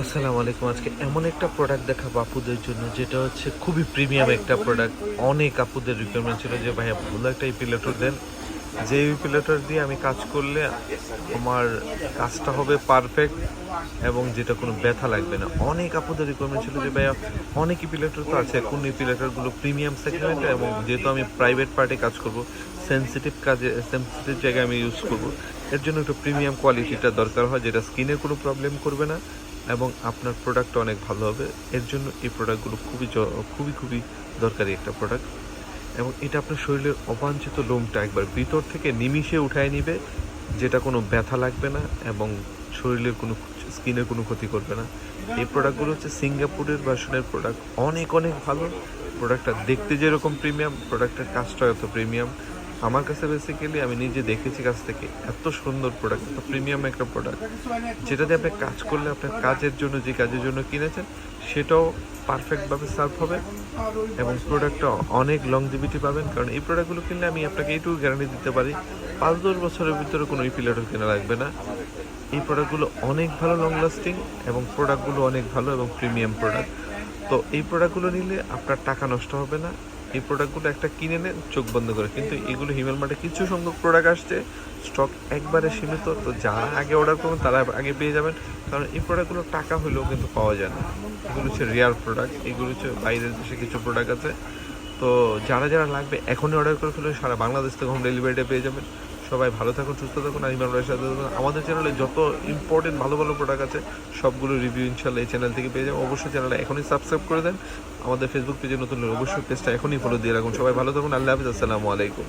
আসসালামু আলাইকুম। আজকে এমন একটা প্রোডাক্ট দেখাবো আপুদের জন্য, যেটা হচ্ছে খুবই প্রিমিয়াম একটা প্রোডাক্ট অনেক আপুদের রিকোয়ারমেন্ট ছিল যে, ভাইয়া, ভালো একটা ইপিলেটর দেন। যে ইপিলেটর দিয়ে আমি কাজ করলে আমার কাজটা হবে পারফেক্ট এবং যেটা কোনো ব্যথা লাগবে না। অনেক আপুদের রিকোয়ারমেন্ট ছিল যে, ভাইয়া, অনেক ইপিলেটর তো আছে, কোন ইপিলেটরগুলো প্রিমিয়াম সেগমেন্টে এবং যেহেতু আমি প্রাইভেট পার্টে কাজ করব সেন্সিটিভ কাজে সেন্সিটিভ জায়গায় আমি ইউজ করব, এর জন্য একটু প্রিমিয়াম কোয়ালিটিটা দরকার হয়, যেটা স্কিনের কোনো প্রবলেম করবে না। এবং আপনার প্রোডাক্টটা অনেক ভালো হবে। এর জন্য এই প্রোডাক্টগুলো খুবই খুবই খুবই দরকারি একটা প্রোডাক্ট এবং এটা আপনার শরীরের অবাঞ্ছিত লোমটা একবার ভিতর থেকে নিমিষে উঠায় নিবে, যেটা কোনো ব্যথা লাগবে না এবং শরীরের কোনো স্কিনের কোনো ক্ষতি করবে না। এই প্রোডাক্টগুলো হচ্ছে সিঙ্গাপুরের ভার্সনের প্রোডাক্ট অনেক অনেক ভালো। প্রোডাক্টটা দেখতে যেরকম প্রিমিয়াম প্রোডাক্টের কাজটা এত প্রিমিয়াম আমার কাছে বেসিক্যালি আমি নিজে দেখেছি কাছ থেকে এত সুন্দর প্রোডাক্ট এত প্রিমিয়াম একটা প্রোডাক্ট যেটা দিয়ে আপনি কাজ করলে আপনার কাজের জন্য, যে কাজের জন্য কিনেছেন, সেটাও পারফেক্টভাবে সার্ভ হবে এবং প্রোডাক্টটা অনেক লং লংজিভিটি পাবেন। কারণ এই প্রোডাক্টগুলো কিনলে আমি আপনাকে এইটুকু গ্যারান্টি দিতে পারি, পাঁচ দশ বছরের ভিতরে কোনো ইপিলেটর কেনা লাগবে না। এই প্রোডাক্টগুলো অনেক ভালো লং লাস্টিং এবং প্রোডাক্টগুলো অনেক ভালো এবং প্রিমিয়াম প্রোডাক্ট তো এই প্রোডাক্টগুলো নিলে আপনার টাকা নষ্ট হবে না। এই প্রোডাক্টগুলো একটা কিনে নেন চোখ বন্ধ করে। কিন্তু এগুলো হিমেল মার্টে কিছু সংখ্যক প্রোডাক্ট আসছে স্টক একবারে সীমিত। তো যারা আগে অর্ডার করবেন, তারা আগে পেয়ে যাবেন। কারণ এই প্রোডাক্টগুলো টাকা হলেও কিন্তু পাওয়া যায় না। এগুলো হচ্ছে রেয়ার প্রোডাক্ট এগুলো হচ্ছে বাইরের দেশে কিছু প্রোডাক্ট আছে। তো যারা যারা লাগবে, এখনই অর্ডার করে ফেলে সারা বাংলাদেশ থেকে হোম ডেলিভারিটা পেয়ে যাবেন। সবাই ভালো থাকুন, সুস্থ থাকুন, আর ইমরান সাথে থাকুন। আমাদের চ্যানেলে যত ইম্পর্টেন্ট ভালো ভালো প্রোডাক্ট আছে, সবগুলো রিভিউ ইনশাল্লাহ এই চ্যানেল থেকে পেয়ে যাবেন। অবশ্যই চ্যানেলটা এখনই সাবস্ক্রাইব করে দেন। আমাদের ফেসবুক পেজে নতুন অবশ্যই পেজটা এখনই ফলো দিয়ে রাখুন। সবাই ভালো থাকুন, আল্লাহ হাফিজ, আসসালামু আলাইকুম।